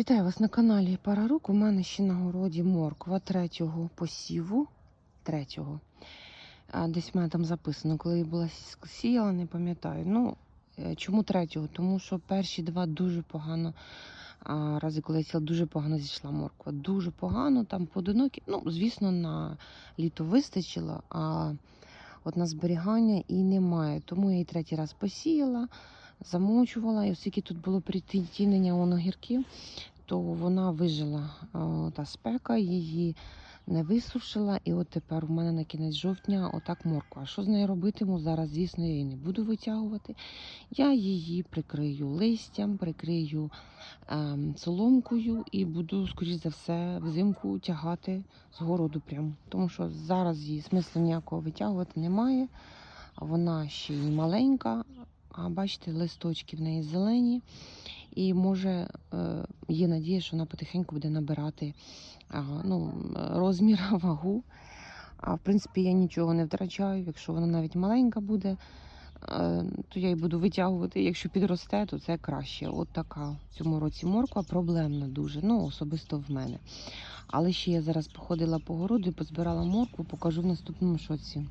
Вітаю вас на каналі Парарук. У мене ще на городі морква третього посіву. Третього. Десь в мене там записано, коли я була сіяла, не пам'ятаю. Ну, е, чому третього? Тому що перші два дуже погано. А, рази, коли я сіла, дуже погано зійшла морква. Дуже погано, там поодинокі. Ну, звісно, на літо вистачило, а от на зберігання і немає. Тому я її третій раз посіяла, замочувала. І оскільки тут було притінення у огірків, то вона вижила та спека, її не висушила. І от тепер у мене на кінець жовтня отак морква. Що з нею робитиму? Зараз, звісно, я її не буду витягувати. Я її прикрию листям, прикрию ем, соломкою і буду, скоріш за все, взимку тягати з городу прямо. Тому що зараз її смислу ніякого витягувати немає. Вона ще й маленька, а бачите, листочки в неї зелені. І може е, є надія, що вона потихеньку буде набирати ну, розмір, вагу. А в принципі, я нічого не втрачаю. Якщо вона навіть маленька буде, е, то я її буду витягувати. Якщо підросте, то це краще. От така в цьому році морква проблемна дуже. Ну, особисто в мене. Але ще я зараз походила по городу і позбирала моркву, покажу в наступному шоці.